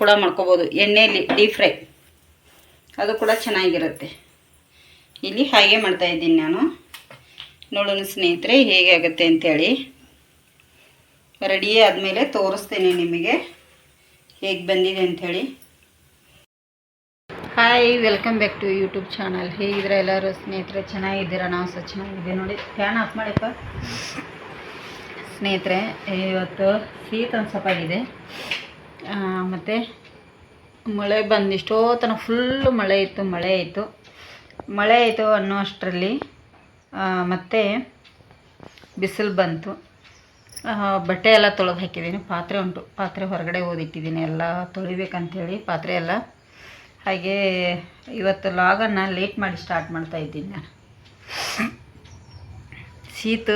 ಕೂಡ ಮಾಡ್ಕೋಬೋದು. ಎಣ್ಣೆಯಲ್ಲಿ ಡೀಪ್ ಫ್ರೈ. ಅದು ಕೂಡ ಚೆನ್ನಾಗಿರುತ್ತೆ. ಇಲ್ಲಿ ಹಾಗೆ ಮಾಡ್ತಾ ಇದ್ದೀನಿ ನಾನು. ನೋಡೋಣ ಸ್ನೇಹಿತರೆ, ಹೇಗೆ ಆಗುತ್ತೆ ಅಂಥೇಳಿ ರೆಡಿ ಆದಮೇಲೆ ತೋರಿಸ್ತೇನೆ ನಿಮಗೆ ಹೇಗೆ ಬಂದಿದೆ ಅಂಥೇಳಿ hi welcome back to YouTube channel ಹೇಗಿದ್ರೆ ಎಲ್ಲರೂ ಸ್ನೇಹಿತರೆ, ಚೆನ್ನಾಗಿದ್ದೀರಾ? ನಾವು ಸಹ ಚೆನ್ನಾಗಿದ್ದೀವಿ ನೋಡಿ. ಫ್ಯಾನ್ ಆಫ್ ಮಾಡಿಪ್ಪ. ಸ್ನೇಹಿತರೆ, ಇವತ್ತು ಶೀತ ಒಂದು ಮತ್ತು ಮಳೆ ಬಂದು ಎಷ್ಟೋ ತನಕ ಫುಲ್ಲು ಮಳೆ ಇತ್ತು ಮಳೆ ಇತ್ತು. ಮಳೆ ಆಯಿತು ಅನ್ನೋ ಅಷ್ಟರಲ್ಲಿ ಮತ್ತು ಬಿಸಿಲು ಬಂತು. ಬಟ್ಟೆ ಎಲ್ಲ ತೊಳೆದು ಹಾಕಿದ್ದೀನಿ ಪಾತ್ರೆ ಉಂಟು. ಪಾತ್ರೆ ಹೊರಗಡೆ ಓದಿಟ್ಟಿದ್ದೀನಿ ಎಲ್ಲ ತೊಳಿಬೇಕಂಥೇಳಿ ಪಾತ್ರೆ ಎಲ್ಲ. ಹಾಗೆ ಇವತ್ತು ಲಾಗನ್ನು ಲೇಟ್ ಮಾಡಿ ಸ್ಟಾರ್ಟ್ ಮಾಡ್ತಾ ಇದ್ದೀನಿ ನಾನು. ಶೀತ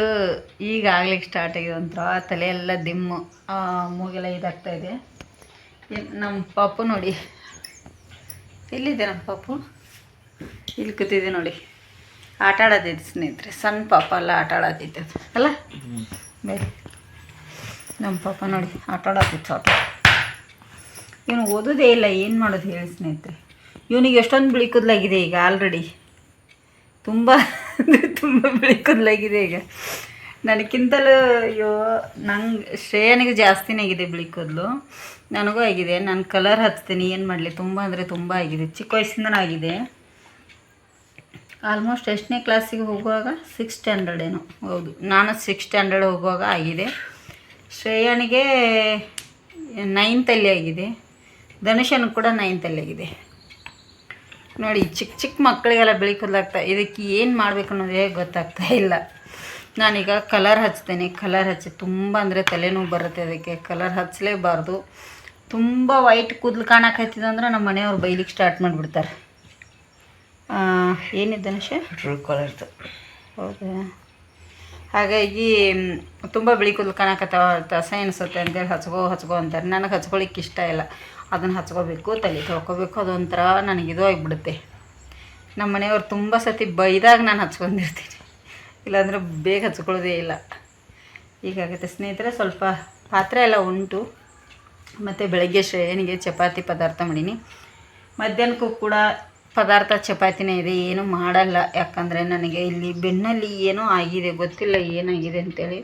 ಈಗ ಆಗ್ಲಿಕ್ಕೆ ಸ್ಟಾರ್ಟ್ ಆಗಿದೆ ಒಂಥರ. ತಲೆ ಎಲ್ಲ ದಿಮ್ಮು ಮೂಗೆಲ್ಲ ಇದಾಗ್ತಾ ಇದೆ. ಏನ್- ನಮ್ಮ ಪಾಪು ನೋಡಿ. ಎಲ್ಲಿದೆ ನಮ್ಮ ಪಾಪು? ಇಲ್ಲಿ ಕೂತಿದೆ ನೋಡಿ. ಆಟ ಆಡೋದಿತ್ತು ಸ್ನೇಹಿತರೆ. ಸಣ್ಣ ಪಾಪ ಎಲ್ಲ ಆಟ ಆಡೋದಿತ್ತು ಅದು. ಅಲ್ಲ? ಬೇರೆ ನಮ್ಮ ಪಾಪ ನೋಡಿ, ಆಟ ಆಡೋದಿತ್ತು ಆಟ ಇವನು ಓದೋದೇ ಇಲ್ಲ, ಏನು ಮಾಡೋದು ಹೇಳಿ ಸ್ನೇಹಿತರೆ. ಇವನಿಗೆ ಎಷ್ಟೊಂದು ಬಿಳಿ ಕೂದಲಾಗಿದೆ ಈಗ ಆಲ್ರೆಡಿ ತುಂಬ ತುಂಬ ಬಿಳಿ ಕೂದಲಾಗಿದೆ ಈಗ. ನನಗಿಂತಲೂ ಅಯ್ಯೋ, ನಂಗೆ ಶ್ರೇಯನಿಗೆ ಜಾಸ್ತಿನೇ ಆಗಿದೆ ಬಿಳಿ ಕೂದಲು. ನನಗೂ ಆಗಿದೆ. ನಾನು ಕಲರ್ ಹಚ್ತೀನಿ. ಏನು ಮಾಡಲಿ? ತುಂಬ ಅಂದರೆ ತುಂಬ ಆಗಿದೆ. ಚಿಕ್ಕ ವಯಸ್ಸಿಂದನೂ ಆಗಿದೆ. ಆಲ್ಮೋಸ್ಟ್ ಎಷ್ಟನೇ ಕ್ಲಾಸಿಗೆ ಹೋಗುವಾಗ ಸಿಕ್ಸ್ ಸ್ಟ್ಯಾಂಡರ್ಡ್ ಏನು. ಹೌದು. ನಾನು ಸಿಕ್ಸ್ ಸ್ಟ್ಯಾಂಡರ್ಡ್ ಹೋಗುವಾಗ ಆಗಿದೆ. ಶ್ರೇಯನಿಗೆ ನೈನ್ತಲ್ಲಿ ಆಗಿದೆ. ಧನುಷನು ಕೂಡ ನೈನ್ತಲ್ಲಿ ಆಗಿದೆ. ನೋಡಿ ಚಿಕ್ಕ ಚಿಕ್ಕ ಮಕ್ಕಳಿಗೆಲ್ಲ ಬಿಳಿ ಕೂದಲಾಗ್ತಾ ಇದಕ್ಕೆ ಏನು ಮಾಡಬೇಕು ಅನ್ನೋದೇ ಗೊತ್ತಾಗ್ತಾ ಇಲ್ಲ. ನಾನೀಗ ಕಲರ್ ಹಚ್ತೇನೆ. ಕಲರ್ ಹಚ್ಚಿ ತುಂಬ ಅಂದರೆ ತಲೆನೋವು ಬರುತ್ತೆ ಅದಕ್ಕೆ. ಕಲರ್ ಹಚ್ಚಲೇಬಾರ್ದು ತುಂಬ ವೈಟ್ ಕೂದಲು ಕಾಣಕತ್ತಿದೆ ಅಂದ್ರೆ ನಮ್ಮ ಮನೆಯವ್ರು ಬೈಲಿಕ್ಕೆ ಸ್ಟಾರ್ಟ್ ಮಾಡಿಬಿಡ್ತಾರೆ. ಏನಿದ್ದಾನೆ ಶೇ ಟ್ರೂ ಕಲರ್ದು ಹೌದಾ? ಹಾಗಾಗಿ ತುಂಬ ಬಿಳಿ ಕೂದಲು ಕಾಣಕತ್ತಾವ ತಸ ಅನಿಸುತ್ತೆ ಅಂತೇಳಿ ಹಚ್ಕೋ ಹಚ್ಕೋ ಅಂತಾರೆ. ನನಗೆ ಹಚ್ಕೊಳಿಕ್ಕೆ ಇಷ್ಟ ಇಲ್ಲ. ಅದನ್ನು ಹಚ್ಕೋಬೇಕು ತಲೆ ತೊಳ್ಕೊಬೇಕು ಅದೊಂಥರ ನನಗೆ ಇದು ಆಗಿಬಿಡುತ್ತೆ. ನಮ್ಮ ಮನೆಯವ್ರು ತುಂಬ ಸತಿ ಬೈದಾಗ ನಾನು ಹಚ್ಕೊಂಡಿರ್ತೀನಿ. ಇಲ್ಲಾಂದರೆ ಬೇಗ ಹಚ್ಕೊಳ್ಳೋದೇ ಇಲ್ಲ. ಹೀಗಾಗುತ್ತೆ ಸ್ನೇಹಿತರೆ, ಸ್ವಲ್ಪ ಪಾತ್ರೆ ಎಲ್ಲ ಉಂಟು. ಮತ್ತು ಬೆಳಗ್ಗೆ ಶ್ರೇಣಿಗೆ ಚಪಾತಿ ಪದಾರ್ಥ ಮಾಡೀನಿ. ಮಧ್ಯಾಹ್ನಕ್ಕೂ ಕೂಡ ಪದಾರ್ಥ ಚಪಾತಿನೇ ಇದೆ. ಏನೂ ಮಾಡಲ್ಲ. ಯಾಕಂದರೆ ನನಗೆ ಇಲ್ಲಿ ಬೆನ್ನಲ್ಲಿ ಏನೋ ಆಗಿದೆ, ಗೊತ್ತಿಲ್ಲ ಏನಾಗಿದೆ ಅಂತೇಳಿ.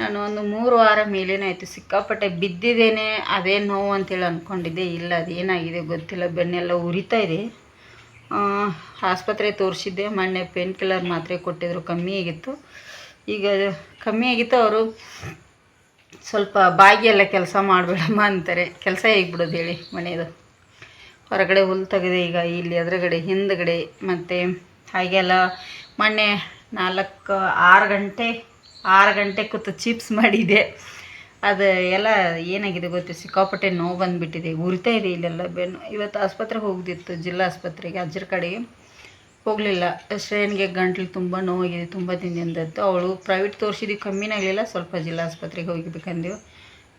ನಾನು ಒಂದು ಮೂರು ವಾರ ಮೇಲೇನಾಯಿತು ಸಿಕ್ಕಾಪಟ್ಟೆ ಬಿದ್ದಿದ್ದೇನೆ. ಅದೇ ನೋವು ಅಂತೇಳಿ ಅಂದ್ಕೊಂಡಿದ್ದೆ ಇಲ್ಲ, ಅದೇನಾಗಿದೆ ಗೊತ್ತಿಲ್ಲ. ಬೆನ್ನೆಲ್ಲ ಉರಿತಾ ಇದೆ. ಆಸ್ಪತ್ರೆ ತೋರಿಸಿದ್ದೆ. ಮೊನ್ನೆ ಪೇನ್ ಕಿಲ್ಲರ್ ಮಾತ್ರೆ ಕೊಟ್ಟಿದ್ರು. ಕಮ್ಮಿ ಆಗಿತ್ತು. ಈಗ ಕಮ್ಮಿ ಆಗಿತ್ತು. ಅವರು ಸ್ವಲ್ಪ ಬಾಗಿ ಎಲ್ಲ ಕೆಲಸ ಮಾಡಬೇಡಮ್ಮ ಅಂತಾರೆ. ಕೆಲಸ ಹೇಗ್ಬಿಡೋದು ಹೇಳಿ ಮನೆಯದು ಹೊರಗಡೆ ಹುಲ್ಲು ತೆಗೆದೆ ಈಗ ಇಲ್ಲಿ ಎದುರುಗಡೆ, ಹಿಂದ್ಗಡೆ ಮತ್ತು ಹಾಗೆಲ್ಲ ಮೊನ್ನೆ ನಾಲ್ಕು, ಆರು ಗಂಟೆ ಆರು ಗಂಟೆ ಕೂತು ಚಿಪ್ಸ್ ಮಾಡಿದೆ ಅದು ಎಲ್ಲ ಏನಾಗಿದೆ ಗೊತ್ತು, ಸಿಕ್ಕಾಪಟ್ಟೆ ನೋವು ಬಂದುಬಿಟ್ಟಿದೆ. ಉರಿತಾ ಇದೆ ಇಲ್ಲೆಲ್ಲ. ಬೆನ್ನು, ಇವತ್ತು ಆಸ್ಪತ್ರೆಗೆ ಹೋಗ್ದಿತ್ತು, ಜಿಲ್ಲಾ ಆಸ್ಪತ್ರೆಗೆ, ಅಜ್ಜರ ಕಡೆಗೆ ಹೋಗಲಿಲ್ಲ. ಶ್ರೇಯನ್ಗೆ ಗಂಟ್ಲು ತುಂಬ ನೋವಾಗಿದೆ, ತುಂಬ ದಿನದಿಂದತ್ತು ಅವಳು ಪ್ರೈವೇಟ್ ತೋರಿಸಿದ್ದು ಕಮ್ಮಿನೇ ಆಗಲಿಲ್ಲ, ಸ್ವಲ್ಪ ಜಿಲ್ಲಾ ಆಸ್ಪತ್ರೆಗೆ ಹೋಗಿಬೇಕಂದೆವು.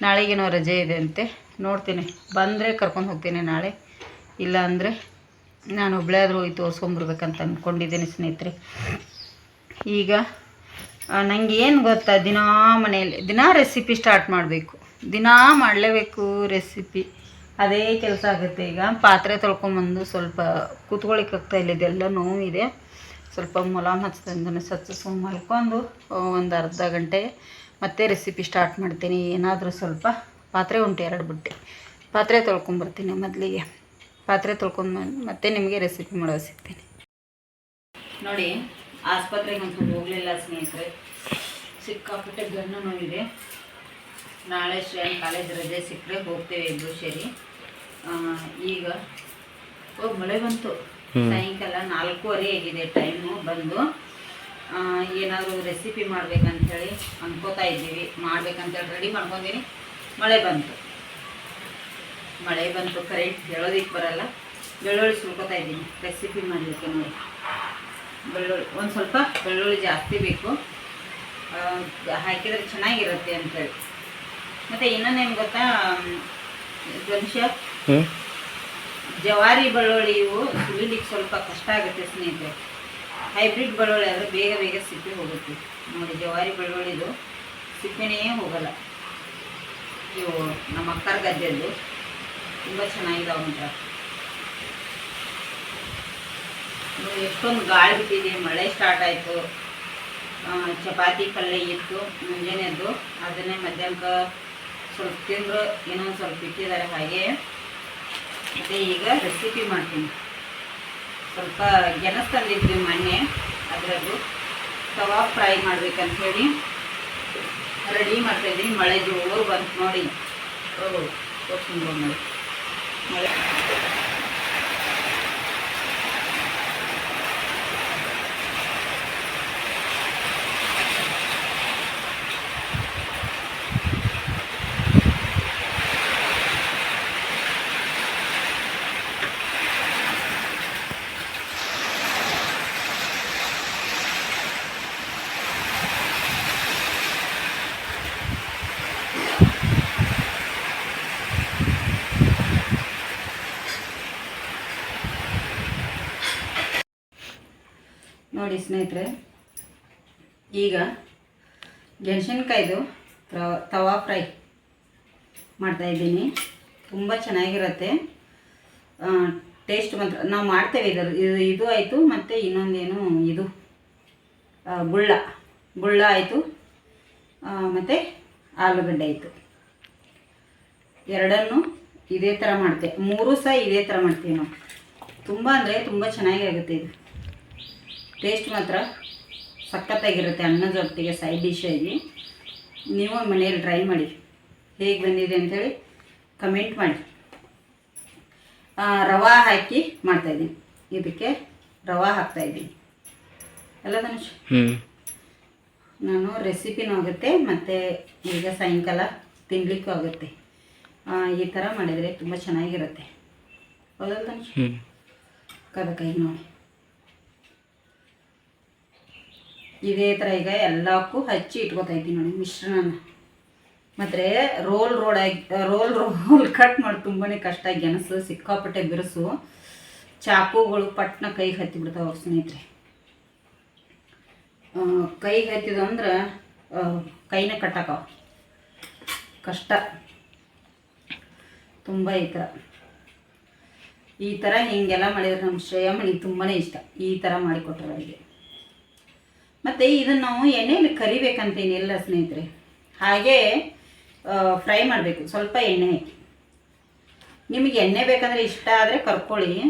ನಾಳೆಗೇನೋ ರಜೆ ಇದೆ ಅಂತೆ. ನೋಡ್ತೀನಿ. ಬಂದರೆ ಕರ್ಕೊಂಡು ಹೋಗ್ತೀನಿ ನಾಳೆ. ಇಲ್ಲ ಅಂದರೆ ನಾನು ಒಬ್ಬಳೇ ಆದರೂ ಹೋಗಿ ತೋರಿಸ್ಕೊಂಬರ್ಬೇಕಂತ ಅಂದ್ಕೊಂಡಿದ್ದೀನಿ ಸ್ನೇಹಿತರೆ. ಈಗ ನನಗೆ ಏನು ಗೊತ್ತಾ, ದಿನಾ ಮನೆಯಲ್ಲಿ, ದಿನಾ ರೆಸಿಪಿ ಸ್ಟಾರ್ಟ್ ಮಾಡಬೇಕು. ದಿನಾ ಮಾಡಲೇಬೇಕು ರೆಸಿಪಿ ಅದೇ ಕೆಲಸ ಆಗುತ್ತೆ ಈಗ. ಪಾತ್ರೆ ತೊಳ್ಕೊಂಬಂದು ಸ್ವಲ್ಪ ಕೂತ್ಕೊಳ್ಳಿಕ್ಕೆ ಆಗ್ತಾ ಇಲ್ಲ, ಇದೆಲ್ಲ ನೋವಿದೆ. ಸ್ವಲ್ಪ ಮುಲಾಮ್ ಸ್ವಚ್ಛ ಸಚ್ಚಿಸ್ಕೊಂಡು ಮಲ್ಕೊಂಡು ಒಂದು ಅರ್ಧ ಗಂಟೆ ಮತ್ತೆ ರೆಸಿಪಿ ಸ್ಟಾರ್ಟ್ ಮಾಡ್ತೀನಿ. ಏನಾದರೂ ಸ್ವಲ್ಪ ಪಾತ್ರೆ ಉಂಟು, ಎರಡು ಬುಟ್ಟಿ. ಪಾತ್ರೆ ತೊಳ್ಕೊಂಬರ್ತೀನಿ ಮೊದಲಿಗೆ. ಪಾತ್ರೆ ತೊಳ್ಕೊಂಡು ಮತ್ತೆ ನಿಮಗೆ ರೆಸಿಪಿ ಮಾಡೋದು ಸಿಗ್ತೀನಿ. ನೋಡಿ ಆಸ್ಪತ್ರೆಗೆ ಒಂದು ಹೋಗಲಿಲ್ಲ ಸ್ನೇಹಿತರೆ. ಸಿಕ್ಕಾಪಟ್ಟೆ ಬೆನ್ನು ನೋವಿದೆ. ನಾಳೆ ಶ್ರೇಯನ್ ಕಾಲೇಜ್ ರಜೆ ಸಿಕ್ಕರೆ ಹೋಗ್ತೇವೆ ಇಬ್ಬರು ಸೇರಿ ಈಗ ಹೋಗಿ ಮಳೆ ಬಂತು. ಸಾಯಂಕಾಲ ನಾಲ್ಕೂವರೆ ಆಗಿದೆ ಟೈಮು ಬಂದು. ಏನಾದರೂ ರೆಸಿಪಿ ಮಾಡ್ಬೇಕಂತೇಳಿ ಅನ್ಕೋತಾ ಇದ್ದೀವಿ. ಮಾಡ್ಬೇಕಂತೇಳಿ ರೆಡಿ ಮಾಡ್ಕೊಂಡಿನಿ. ಮಳೆ ಬಂತು. ಮಳೆ ಬಂತು ಕರೆಂಟ್ ಹೇಳೋದಿಕ್ಕೆ ಬರಲ್ಲ. ಬೆಳ್ಳುಳ್ಳಿ ಸುಲ್ಕೋತಾ ಇದ್ದೀನಿ. ರೆಸಿಪಿ ಮಾಡಲಿಕ್ಕೆ ನೋಡಿ. ಬೆಳ್ಳುಳ್ಳಿ. ಒಂದು ಸ್ವಲ್ಪ ಬೆಳ್ಳುಳ್ಳಿ ಜಾಸ್ತಿ ಬೇಕು. ಹಾಕಿದರೆ ಚೆನ್ನಾಗಿರುತ್ತೆ ಅಂತೇಳಿ. ಮತ್ತು ಇನ್ನೊಂದೇನು ಗೊತ್ತಾ? ಧ್ವಂಶ ಹ್ಞೂ ಜವಾರಿ ಬೆಳ್ಳುಳ್ಳಿ ಇವು ಸುಲಿಲಿಕ್ಕೆ ಸ್ವಲ್ಪ ಕಷ್ಟ ಆಗುತ್ತೆ ಸ್ನೇಹಿತರೆ. ಹೈಬ್ರಿಡ್ ಬೆಳ್ಳುಳ್ಳಿ ಆದರೆ ಬೇಗ ಬೇಗ ಸಿಪ್ಪೆ ಹೋಗುತ್ತೆ. ನೋಡಿ ಜವಾರಿ ಬೆಳ್ಳುಳ್ಳಿದು ಸಿಪ್ಪೆನೇ ಹೋಗಲ್ಲ. ಇವು ನಮ್ಮ ಅಕ್ಕರ ಗದ್ದೆದು ತುಂಬ ಚೆನ್ನಾಗಿದಾವೆ ಮಾತ್ರ ಇದು ಎಷ್ಟೊಂದು ಗಾಳಿ ಬಿಟ್ಟಿದೆ ಮಳೆ ಸ್ಟಾರ್ಟ್ ಆಯಿತು. ಚಪಾತಿ ಪಲ್ಯ ಇತ್ತು, ಮುಂಜಾನೆದ್ದು. ಅದನ್ನೇ ಮಧ್ಯಾಹ್ನಕ್ಕೆ ಸ್ವಲ್ಪ ತಿಂದರು, ಇನ್ನೊಂದು ಸ್ವಲ್ಪ ಇಟ್ಟಿದ್ದಾರೆ ಹಾಗೆ. ಮತ್ತು ಈಗ ರೆಸಿಪಿ ಮಾಡ್ತೀನಿ. ಸ್ವಲ್ಪ ಗೆಣಸ್ ತಂದಿದ್ವಿ ಮೊನ್ನೆ, ಅದರದ್ದು. ತವಾ ಫ್ರೈ ಮಾಡ್ಬೇಕಂತ ಹೇಳಿ. ರೆಡಿ ಮಾಡ್ತಾಯಿದ್ದೀನಿ ಮಳೆ ಜೋರು ಬಂತು ನೋಡಿ. ಓಹ್ ಹೋಗ್ ನೋಡಿ ಮಳೆ ನೋಡಿ ಸ್ನೇಹಿತರೆ, ಈಗ ಗೆಣಸಿನ್ಕಾಯ್ದು ತವಾ ಫ್ರೈ ಮಾಡ್ತಾಯಿದ್ದೀನಿ ತುಂಬ ಚೆನ್ನಾಗಿರುತ್ತೆ. ಟೇಸ್ಟ್ ಮಾತ್ರ, ನಾವು ಮಾಡ್ತೇವೆ ಇದರ ಇದು ಇದು ಆಯಿತು, ಮತ್ತು ಇನ್ನೊಂದೇನು ಇದು ಗುಳ್ಳ ಗುಳ್ಳ ಆಯಿತು ಮತ್ತು ಆಲೂಗಡ್ಡೆ ಆಯಿತು. ಎರಡನ್ನು ಇದೇ ಥರ ಮಾಡ್ತೇವೆ ಮೂರು ಸಹ ಇದೇ ಥರ ಮಾಡ್ತೀವಿ ನಾವು. ತುಂಬ ಅಂದರೆ ತುಂಬ ಚೆನ್ನಾಗಿ ಆಗುತ್ತೆ ಇದು. ಟೇಸ್ಟ್ ಮಾತ್ರ ಸಖತ್ತಾಗಿರುತ್ತೆ ಅನ್ನದ ಜೊತೆಗೆ ಸೈಡ್ ಡಿಶ್ ಆಗಿ ನೀವು ಮನೆಯಲ್ಲಿ ಟ್ರೈ ಮಾಡಿ. ಹೇಗೆ ಬಂದಿದೆ ಅಂಥೇಳಿ ಕಮೆಂಟ್ ಮಾಡಿ. ರವಾ ಹಾಕಿ ಮಾಡ್ತಾಯಿದ್ದೀನಿ ಇದಕ್ಕೆ ರವಾ ಹಾಕ್ತಾಯಿದ್ದೀನಿ ಎಲ್ಲ ಧನುಷ್ ನಾನು ರೆಸಿಪಿನೂ ಆಗುತ್ತೆ ಮತ್ತು ಈಗ ಸಾಯಂಕಾಲ ತಿನ್ನಲಿಕ್ಕೂ ಆಗುತ್ತೆ. ಈ ಥರ ಮಾಡಿದರೆ ತುಂಬ ಚೆನ್ನಾಗಿರುತ್ತೆ. ಹೌದಲ್ಲ ಧನುಷ್ ಕದಕಾಯಿ ನೋಡಿ. ಇದೇ ಥರ ಈಗ ಎಲ್ಲಕ್ಕೂ ಹಚ್ಚಿ ಇಟ್ಕೋತಾ ನೋಡಿ ಮಿಶ್ರಣನ. ಮತ್ತು roll road roll roll cut ಮಾಡಿ ತುಂಬಾ ಕಷ್ಟ ಗೆಣಸು, ಸಿಕ್ಕಾಪಟ್ಟೆ ಬಿರುಸು. ಚಾಕುಗಳು ಪಟ್ನ ಕೈಗೆ ಹತ್ತಿ ಬಿಡ್ತಾವೆ ಅವ್ರ ಸ್ನೇಹಿತರೆ. ಕೈಗೆ ಹತ್ತಿದಂದ್ರೆ ಕೈನ ಕಟ್ಟಾಕವ. ಕಷ್ಟ. ತುಂಬ ಈ ಥರ ಈ ಥರ ಹೀಗೆಲ್ಲ ಮಾಡಿದ್ರೆ ನಮ್ಮ ಶ್ರೇಯಮ್ಮನಿಗೆ ತುಂಬಾ ಇಷ್ಟ. ಈ ಥರ ಮಾಡಿಕೊಟ್ರೆ ಅವರಿಗೆ. ಮತ್ತು ಇದನ್ನು ನಾವು ಎಣ್ಣೆಯಲ್ಲಿ ಕರಿಬೇಕಂತೇನಿಲ್ಲ ಸ್ನೇಹಿತರೆ. ಹಾಗೆ ಫ್ರೈ ಮಾಡಬೇಕು. ಸ್ವಲ್ಪ ಎಣ್ಣೆ ಹಾಕಿ. ನಿಮಗೆ ಎಣ್ಣೆ ಬೇಕಂದರೆ ಇಷ್ಟ ಆದರೆ ಕರ್ಕೊಳ್ಳಿ.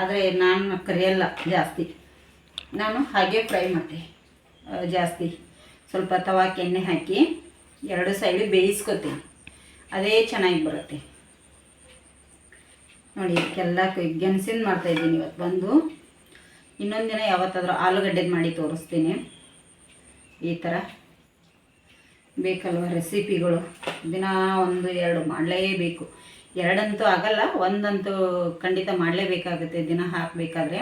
ಆದರೆ ನಾನು ಕರಿಯಲ್ಲ ಜಾಸ್ತಿ. ನಾನು ಹಾಗೆ ಫ್ರೈ ಮಾಡ್ತೆ ಜಾಸ್ತಿ. ಸ್ವಲ್ಪ ತವಾಕ್ಕೆ ಎಣ್ಣೆ ಹಾಕಿ ಎರಡು ಸೈಡು ಬೇಯಿಸ್ಕೊತೀನಿ. ಅದೇ ಚೆನ್ನಾಗಿ ಬರುತ್ತೆ. ನೋಡಿ, ಇದಕ್ಕೆಲ್ಲ ಗೆಣಸಿನ ಮಾಡ್ತಾಯಿದ್ದೀನಿ ಇವತ್ತು ಬಂದು. ಇನ್ನೊಂದು ದಿನ ಯಾವತ್ತಾದರೂ ಆಲೂಗಡ್ಡೆದು ಮಾಡಿ ತೋರಿಸ್ತೀನಿ. ಈ ಥರ ಬೇಕಲ್ವ ರೆಸಿಪಿಗಳು? ದಿನ ಒಂದು ಎರಡು ಮಾಡಲೇಬೇಕು. ಎರಡಂತೂ ಆಗಲ್ಲ, ಒಂದಂತೂ ಖಂಡಿತ ಮಾಡಲೇಬೇಕಾಗುತ್ತೆ, ದಿನ ಹಾಕಬೇಕಾದ್ರೆ.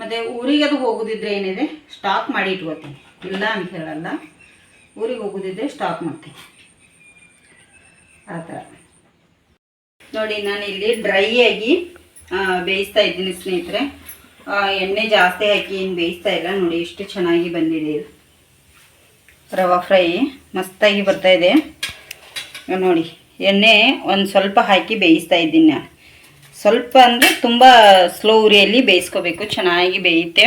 ಮತ್ತು ಊರಿಗೆ ಅದು ಹೋಗೋದಿದ್ರೆ ಏನಿದೆ? ಸ್ಟಾಕ್ ಮಾಡಿ ಇಟ್ಕೋತೀನಿ. ಇಲ್ಲ ಅಂತ ಹೇಳಲ್ಲ. ಊರಿಗೆ ಹೋಗೋದಿದ್ರೆ ಸ್ಟಾಕ್ ಮಾಡ್ತೀನಿ. ಆ ಥರ ನೋಡಿ ನಾನು ಇಲ್ಲಿ ಡ್ರೈ ಆಗಿ ಬೇಯಿಸ್ತಾ ಇದ್ದೀನಿ ಸ್ನೇಹಿತರೆ. ಎಣ್ಣೆ ಜಾಸ್ತಿ ಹಾಕಿ ಏನು ಬೇಯಿಸ್ತಾ ಇಲ್ಲ. ನೋಡಿ ಎಷ್ಟು ಚೆನ್ನಾಗಿ ಬಂದಿದೆ ರವಾ ಫ್ರೈ ಮಸ್ತಾಗಿ ಬರ್ತಾ ಇದೆ. ನೋಡಿ, ಎಣ್ಣೆ ಒಂದು ಸ್ವಲ್ಪ ಹಾಕಿ ಬೇಯಿಸ್ತಾ ಇದ್ದೀನಿ ನಾನು. ಸ್ವಲ್ಪ ಅಂದರೆ ತುಂಬ ಸ್ಲೋ ಉರಿಯಲ್ಲಿ ಬೇಯಿಸ್ಕೋಬೇಕು. ಚೆನ್ನಾಗಿ ಬೇಯುತ್ತೆ.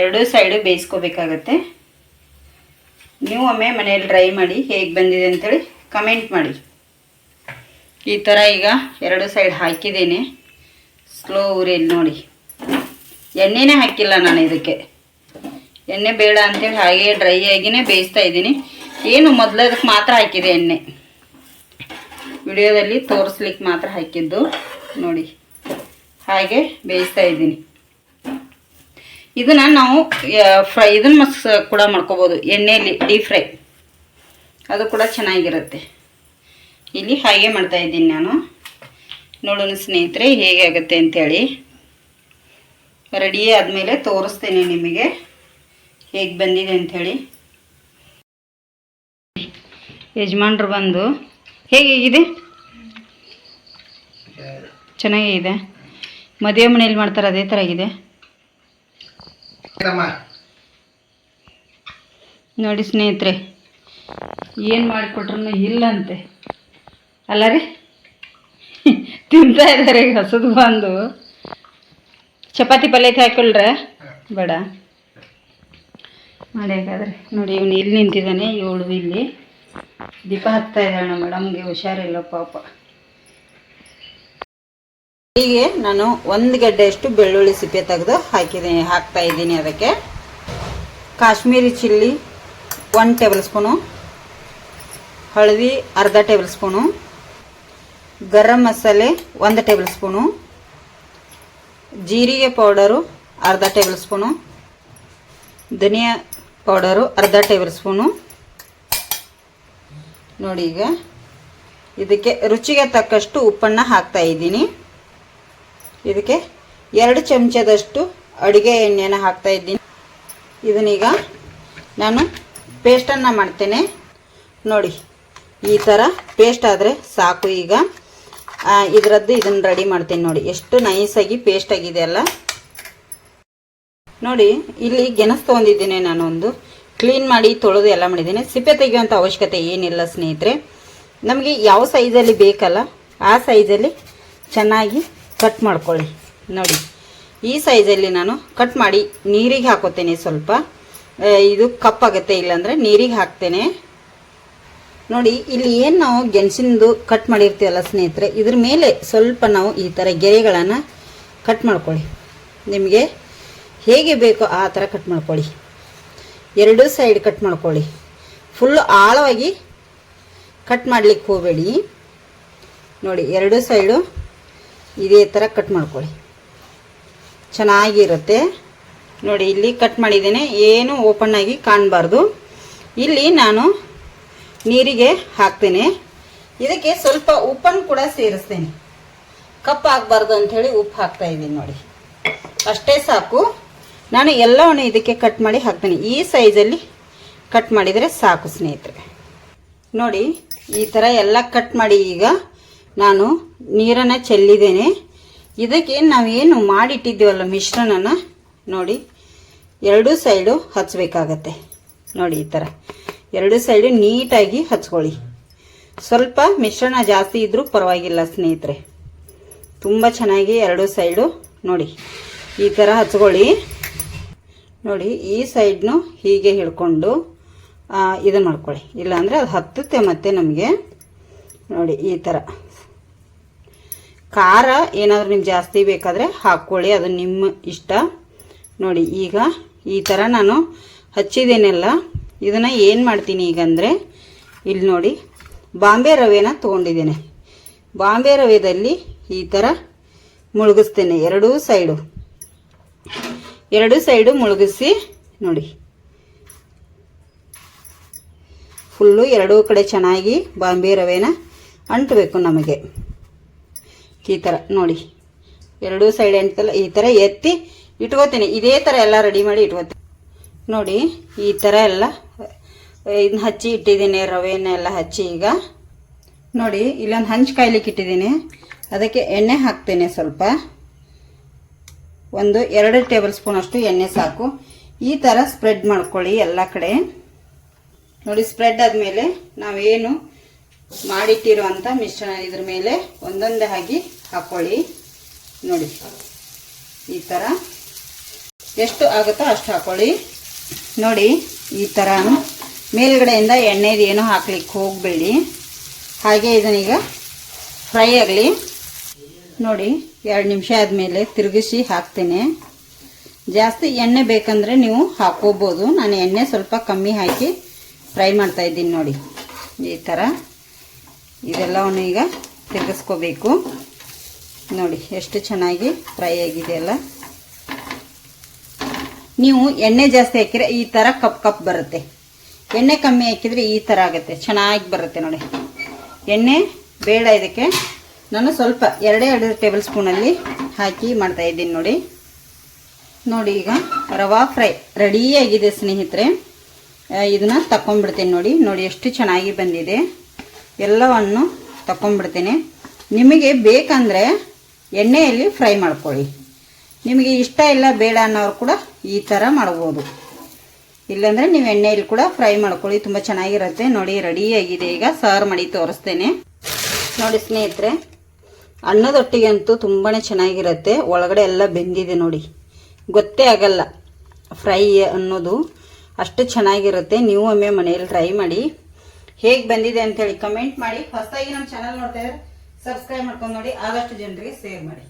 ಎರಡೂ ಸೈಡು ಬೇಯಿಸ್ಕೋಬೇಕಾಗತ್ತೆ. ನೀವು ಒಮ್ಮೆ ಮನೆಯಲ್ಲಿ ಟ್ರೈ ಮಾಡಿ ಹೇಗೆ ಬಂದಿದೆ ಅಂತೇಳಿ ಕಮೆಂಟ್ ಮಾಡಿ. ಈ ಥರ ಈಗ ಎರಡು ಸೈಡ್ ಹಾಕಿದ್ದೀನಿ. ಸ್ಲೋ ಉರಿಯಲ್ಲಿ ನೋಡಿ. ಎಣ್ಣೆನೇ ಹಾಕಿಲ್ಲ ನಾನು ಇದಕ್ಕೆ. ಎಣ್ಣೆ ಬೇಡ ಅಂತೇಳಿ ಹಾಗೆ ಡ್ರೈ ಆಗಿನೇ ಬೇಯಿಸ್ತಾ ಇದ್ದೀನಿ. ಏನು ಮೊದಲು ಅದಕ್ಕೆ ಮಾತ್ರ ಹಾಕಿದೆ ಎಣ್ಣೆ. ವಿಡಿಯೋದಲ್ಲಿ ತೋರಿಸ್ಲಿಕ್ಕೆ ಮಾತ್ರ ಹಾಕಿದ್ದು. ನೋಡಿ, ಹಾಗೆ ಬೇಯಿಸ್ತಾ ಇದ್ದೀನಿ. ಇದನ್ನು ನಾವು ಫ್ರೈ, ಇದನ್ನು ಮಸ್ ಕೂಡ ಮಾಡ್ಕೋಬೋದು. ಎಣ್ಣೆಯಲ್ಲಿ ಡೀಪ್ ಫ್ರೈ ಅದು ಕೂಡ ಚೆನ್ನಾಗಿರುತ್ತೆ. ಇಲ್ಲಿ ಹಾಗೆ ಮಾಡ್ತಾ ಇದ್ದೀನಿ ನಾನು. ನೋಡೋಣ ಸ್ನೇಹಿತರೆ, ಹೇಗೆ ಆಗುತ್ತೆ ಅಂತೇಳಿ. ರೆಡಿ ಆದಮೇಲೆ ತೋರಿಸ್ತೀನಿ ನಿಮಗೆ ಹೇಗೆ ಬಂದಿದೆ ಅಂಥೇಳಿ ಯಜಮಾನ್ರು ಬಂದು ಹೇಗಿದೆ ಚೆನ್ನಾಗಿದೆ. ಮದುವೆ ಮನೇಲಿ ಮಾಡ್ತಾರೆ ಅದೇ ಥರ ಆಗಿದೆ. ನೋಡಿ ಸ್ನೇಹಿತರೆ ಏನು ಮಾಡಿಕೊಟ್ರು ಇಲ್ಲಂತೆ. ಅಲ್ಲ ರೀ? ತಿಂತಾ ಇದ್ದಾರೆ ಈಗ ಹಸದು ಬಂದು. ಚಪಾತಿ ಪಲ್ಯ ಹಾಕೊಳ್ರೆ? ಬೇಡ. ಮಾಡಿ ಹಾಗಾದ್ರೆ. ನೋಡಿ ಇವನು ಇಲ್ಲಿ ನಿಂತಿದ್ದಾನೆ? ಇವಳು ಇಲ್ಲಿ. ದೀಪ ಹತ್ತಾ ಇದ್ದಾಳೆ ಮೇಡಮ್ಗೆ ಹುಷಾರಿಲ್ಲ ಪಾಪ. ಹೀಗೆ ನಾನು ಒಂದು ಗಡ್ಡೆಯಷ್ಟು ಬೆಳ್ಳುಳ್ಳಿ ಸಿಪ್ಪೆ ತೆಗೆದು ಹಾಕಿದ್ದೀನಿ ಹಾಕ್ತಾ ಇದ್ದೀನಿ ಅದಕ್ಕೆ. Kashmiri chilli one tablespoon. ಹಳದಿ ಅರ್ಧ ಟೇಬಲ್ ಸ್ಪೂನು. ಗರಂ ಮಸಾಲೆ ಒಂದು ಟೇಬಲ್ ಸ್ಪೂನು. ಜೀರಿಗೆ ಪೌಡರು ಅರ್ಧ ಟೇಬಲ್ ಸ್ಪೂನು, ಧನಿಯಾ ಪೌಡರು ಅರ್ಧ ಟೇಬಲ್ ಸ್ಪೂನು. ನೋಡಿ ಈಗ ಇದಕ್ಕೆ ರುಚಿಗೆ ತಕ್ಕಷ್ಟು ಉಪ್ಪನ್ನು ಹಾಕ್ತಾ ಇದ್ದೀನಿ. ಇದಕ್ಕೆ ಎರಡು ಚಮಚದಷ್ಟು ಅಡುಗೆ ಎಣ್ಣೆನ ಹಾಕ್ತಾ ಇದ್ದೀನಿ. ಇದನ್ನೀಗ ನಾನು ಪೇಸ್ಟನ್ನು ಮಾಡ್ತೇನೆ. ನೋಡಿ, ಈ ಥರ ಪೇಸ್ಟ್ ಆದರೆ ಸಾಕು ಈಗ. ಇದರದ್ದು ಇದನ್ನು ರೆಡಿ ಮಾಡ್ತೀನಿ ನೋಡಿ. ಎಷ್ಟು ನೈಸಾಗಿ ಪೇಸ್ಟ್ ಆಗಿದೆ ಅಲ್ಲ? ನೋಡಿ, ಇಲ್ಲಿ ಗೆಣಸು ತೊಗೊಂಡಿದ್ದೀನಿ ನಾನು ಒಂದು ಕ್ಲೀನ್ ಮಾಡಿ ತೊಳೆದು ಎಲ್ಲ ಮಾಡಿದ್ದೀನಿ. ಸಿಪ್ಪೆ ತೆಗೆಯುವಂಥ ಅವಶ್ಯಕತೆ ಏನಿಲ್ಲ ಸ್ನೇಹಿತರೆ. ನಮಗೆ ಯಾವ ಸೈಜಲ್ಲಿ ಬೇಕಲ್ಲ, ಆ ಸೈಜಲ್ಲಿ ಚೆನ್ನಾಗಿ ಕಟ್ ಮಾಡ್ಕೊಳ್ಳಿ. ನೋಡಿ, ಈ ಸೈಜಲ್ಲಿ ನಾನು ಕಟ್ ಮಾಡಿ ನೀರಿಗೆ ಹಾಕೋತೇನೆ ಸ್ವಲ್ಪ. ಇದು ಕಪ್ಪಾಗುತ್ತೆ ಇಲ್ಲಾಂದರೆ ನೀರಿಗೆ ಹಾಕ್ತೇನೆ. ನೋಡಿ, ಇಲ್ಲಿ ಏನು ನಾವು ಗೆಣಸಿನದು ಕಟ್ ಮಾಡಿರ್ತೀವಲ್ಲ ಸ್ನೇಹಿತರೆ, ಇದ್ರ ಮೇಲೆ ಸ್ವಲ್ಪ ನಾವು ಈ ಥರ ಗೆರೆಗಳನ್ನು ಕಟ್ ಮಾಡ್ಕೊಳ್ಳಿ. ನಿಮಗೆ ಹೇಗೆ ಬೇಕೋ ಆ ಥರ ಕಟ್ ಮಾಡ್ಕೊಳ್ಳಿ. ಎರಡೂ ಸೈಡ್ ಕಟ್ ಮಾಡ್ಕೊಳ್ಳಿ. ಫುಲ್ ಆಳವಾಗಿ ಕಟ್ ಮಾಡಲಿಕ್ಕೆ ಹೋಗಬೇಡಿ. ನೋಡಿ, ಎರಡೂ ಸೈಡು ಇದೇ ಥರ ಕಟ್ ಮಾಡ್ಕೊಳ್ಳಿ. ಚೆನ್ನಾಗಿರುತ್ತೆ. ನೋಡಿ, ಇಲ್ಲಿ ಕಟ್ ಮಾಡಿದ್ದೇನೆ, ಏನು ಓಪನ್ ಆಗಿ ಕಾಣಬಾರ್ದು. ಇಲ್ಲಿ ನಾನು ನೀರಿಗೆ ಹಾಕ್ತೇನೆ. ಇದಕ್ಕೆ ಸ್ವಲ್ಪ ಉಪ್ಪನ್ನು ಕೂಡ ಸೇರಿಸ್ತೇನೆ. ಕಪ್ಪು ಆಗಬಾರ್ದು ಅಂಥೇಳಿ ಉಪ್ಪು ಹಾಕ್ತಾ ಇದ್ದೀನಿ ನೋಡಿ. ಅಷ್ಟೇ ಸಾಕು. ನಾನು ಎಲ್ಲವನ್ನು ಇದಕ್ಕೆ ಕಟ್ ಮಾಡಿ ಹಾಕ್ತೇನೆ. ಈ ಸೈಜಲ್ಲಿ ಕಟ್ ಮಾಡಿದರೆ ಸಾಕು ಸ್ನೇಹಿತರೆ. ನೋಡಿ, ಈ ಥರ ಎಲ್ಲ ಕಟ್ ಮಾಡಿ ಈಗ ನಾನು ನೀರನ್ನು ಚೆಲ್ಲಿದ್ದೇನೆ. ಇದಕ್ಕೆ ನಾವೇನು ಮಾಡಿಟ್ಟಿದ್ದೀವಲ್ಲ ಮಿಶ್ರಣನ? ನೋಡಿ, ಎರಡೂ ಸೈಡು ಹಚ್ಚಬೇಕಾಗತ್ತೆ ನೋಡಿ ಈ ಥರ ಎರಡು ಸೈಡು ನೀಟಾಗಿ ಹಚ್ಕೊಳ್ಳಿ. ಸ್ವಲ್ಪ ಮಿಶ್ರಣ ಜಾಸ್ತಿ ಇದ್ದರೂ ಪರವಾಗಿಲ್ಲ ಸ್ನೇಹಿತರೆ. ತುಂಬ ಚೆನ್ನಾಗಿ ಎರಡು ಸೈಡು ನೋಡಿ. ಈ ಥರ ಹಚ್ಕೊಳ್ಳಿ. ನೋಡಿ, ಈ ಸೈಡ್ನು ಹೀಗೆ ಹಿಡ್ಕೊಂಡು ಇದನ್ನು ಮಾಡ್ಕೊಳ್ಳಿ. ಇಲ್ಲಾಂದರೆ ಅದು ಹತ್ತುತ್ತೆ ಮತ್ತೆ ನಮಗೆ. ನೋಡಿ, ಈ ಥರ ಖಾರ ಏನಾದರೂ ನಿಮ್ಗೆ ಜಾಸ್ತಿ ಬೇಕಾದರೆ ಹಾಕ್ಕೊಳ್ಳಿ, ಅದು ನಿಮ್ಮ ಇಷ್ಟ. ನೋಡಿ, ಈಗ ಈ ಥರ ನಾನು ಹಚ್ಚಿದ್ದೇನೆಲ್ಲ ಇದನ್ನು ಏನು ಮಾಡ್ತೀನಿ ಈಗ ಅಂದರೆ, ಇಲ್ಲಿ ನೋಡಿ, ಬಾಂಬೆ ರವೆನ ತೊಗೊಂಡಿದ್ದೇನೆ. ಬಾಂಬೆ ರವೆದಲ್ಲಿ ಈ ಥರ ಮುಳುಗಿಸ್ತೇನೆ, ಎರಡೂ ಸೈಡು. ಎರಡೂ ಸೈಡು ಮುಳುಗಿಸಿ, ನೋಡಿ. ಫುಲ್ಲು ಎರಡೂ ಕಡೆ ಚೆನ್ನಾಗಿ ಬಾಂಬೆ ರವೆನ ಅಂಟಬೇಕು ನಮಗೆ. ಈ ಥರ ನೋಡಿ. ಎರಡೂ ಸೈಡ್ ಅಂಟಲ್ಲ ಈ ಥರ ಎತ್ತಿ ಇಟ್ಕೋತೀನಿ. ಇದೇ ಥರ ಎಲ್ಲ ರೆಡಿ ಮಾಡಿ ಇಟ್ಕೋತೀನಿ. ನೋಡಿ, ಈ ಥರ ಎಲ್ಲ ಇದನ್ನ ಹಚ್ಚಿ ಇಟ್ಟಿದ್ದೀನಿ ರವೆನೆಲ್ಲ ಹಚ್ಚಿ ಈಗ. ನೋಡಿ, ಇಲ್ಲೊಂದು ಹಂಚು ಕಾಯ್ಲಿಕ್ಕೆ ಇಟ್ಟಿದ್ದೀನಿ. ಅದಕ್ಕೆ ಎಣ್ಣೆ ಹಾಕ್ತೇನೆ ಸ್ವಲ್ಪ. ಒಂದು ಎರಡು ಟೇಬಲ್ ಸ್ಪೂನ್ ಅಷ್ಟು ಎಣ್ಣೆ ಸಾಕು. ಈ ಥರ ಸ್ಪ್ರೆಡ್ ಮಾಡ್ಕೊಳ್ಳಿ ಎಲ್ಲ ಕಡೆ. ನೋಡಿ, ಸ್ಪ್ರೆಡ್ ಆದಮೇಲೆ ನಾವೇನು ಮಾಡಿಟ್ಟಿರುವಂಥ ಮಿಶ್ರಣ ಇದ್ರ ಮೇಲೆ ಒಂದೊಂದೇ ಆಗಿ ಹಾಕ್ಕೊಳ್ಳಿ ನೋಡಿ, ಈ ಥರ ಎಷ್ಟು ಆಗುತ್ತೋ ಅಷ್ಟು ಹಾಕ್ಕೊಳ್ಳಿ ನೋಡಿ, ಈ ಥರ ಮೇಲ್ಗಡೆಯಿಂದ ಎಣ್ಣೆದು ಏನೂ ಹಾಕ್ಲಿಕ್ಕೆ ಹೋಗಬೇಡಿ. ಹಾಗೆ ಇದನ್ನೀಗ ಫ್ರೈ ಆಗಲಿ. ನೋಡಿ, ಎರಡು ನಿಮಿಷ ಆದಮೇಲೆ ತಿರುಗಿಸಿ ಹಾಕ್ತೇನೆ. ಜಾಸ್ತಿ ಎಣ್ಣೆ ಬೇಕಂದರೆ ನೀವು ಹಾಕೋಬೋದು ನಾನು ಎಣ್ಣೆ ಸ್ವಲ್ಪ ಕಮ್ಮಿ ಹಾಕಿ ಫ್ರೈ ಮಾಡ್ತಾ ಇದ್ದೀನಿ ನೋಡಿ. ಈ ಥರ ಇದೆಲ್ಲವನ್ನು ಈಗ ತಿರುಗಿಸ್ಕೋಬೇಕು. ನೋಡಿ, ಎಷ್ಟು ಚೆನ್ನಾಗಿ ಫ್ರೈ ಆಗಿದೆ ಅಲ್ಲ. ನೀವು ಎಣ್ಣೆ ಜಾಸ್ತಿ ಹಾಕಿದರೆ ಈ ಥರ ಕಪ್ ಕಪ್ ಬರುತ್ತೆ. ಎಣ್ಣೆ ಕಮ್ಮಿ ಹಾಕಿದ್ರೆ ಈ ಥರ ಆಗುತ್ತೆ, ಚೆನ್ನಾಗಿ ಬರುತ್ತೆ ನೋಡಿ. ಎಣ್ಣೆ, ಬೇಡ ಇದಕ್ಕೆ. ನಾನು ಸ್ವಲ್ಪ ಎರಡೇ ಎರಡು ಟೇಬಲ್ ಸ್ಪೂನಲ್ಲಿ ಹಾಕಿ ಮಾಡ್ತಾ ಇದ್ದೀನಿ ನೋಡಿ. ನೋಡಿ ಈಗ ರವಾ ಫ್ರೈ ರೆಡಿಯಾಗಿದೆ ಸ್ನೇಹಿತರೆ. ಇದನ್ನು ತಗೊಂಡ್ಬಿಡ್ತೇನೆ ನೋಡಿ. ನೋಡಿ ಎಷ್ಟು ಚೆನ್ನಾಗಿ ಬಂದಿದೆ. ಎಲ್ಲವನ್ನು ತಗೊಂಡ್ಬಿಡ್ತೇನೆ ನಿಮಗೆ ಬೇಕಂದರೆ ಎಣ್ಣೆಯಲ್ಲಿ ಫ್ರೈ ಮಾಡ್ಕೊಳ್ಳಿ. ನಿಮಗೆ ಇಷ್ಟ ಇಲ್ಲ ಬೇಡ ಅನ್ನೋರು ಕೂಡ ಈ ಥರ ಮಾಡ್ಬೋದು. ಇಲ್ಲಾಂದರೆ ನೀವು ಎಣ್ಣೆಯಲ್ಲಿ ಕೂಡ ಫ್ರೈ ಮಾಡ್ಕೊಳ್ಳಿ, ತುಂಬ ಚೆನ್ನಾಗಿರುತ್ತೆ. ನೋಡಿ ರೆಡಿಯಾಗಿದೆ ಈಗ ಸಾರು ಮಾಡಿ ತೋರಿಸ್ತೇನೆ. ನೋಡಿ ಸ್ನೇಹಿತರೆ ಅನ್ನದೊಟ್ಟಿಗೆ ಅಂತೂ ತುಂಬಾ ಚೆನ್ನಾಗಿರುತ್ತೆ. ಒಳಗಡೆ ಎಲ್ಲ ಬೆಂದಿದೆ ನೋಡಿ. ಗೊತ್ತೇ ಆಗಲ್ಲ ಫ್ರೈ ಅನ್ನೋದು. ಅಷ್ಟು ಚೆನ್ನಾಗಿರುತ್ತೆ. ನೀವು ಒಮ್ಮೆ ಮನೆಯಲ್ಲಿ ಟ್ರೈ ಮಾಡಿ. ಹೇಗೆ ಬಂದಿದೆ ಅಂತೇಳಿ ಕಮೆಂಟ್ ಮಾಡಿ. ಹೊಸದಾಗಿ ನಮ್ಮ ಚಾನಲ್ ನೋಡ್ತಾ ಇದ್ರೆ ಸಬ್ಸ್ಕ್ರೈಬ್ ಮಾಡ್ಕೊಂಡು ನೋಡಿ. ಆದಷ್ಟು ಜನರಿಗೆ ಶೇರ್ ಮಾಡಿ.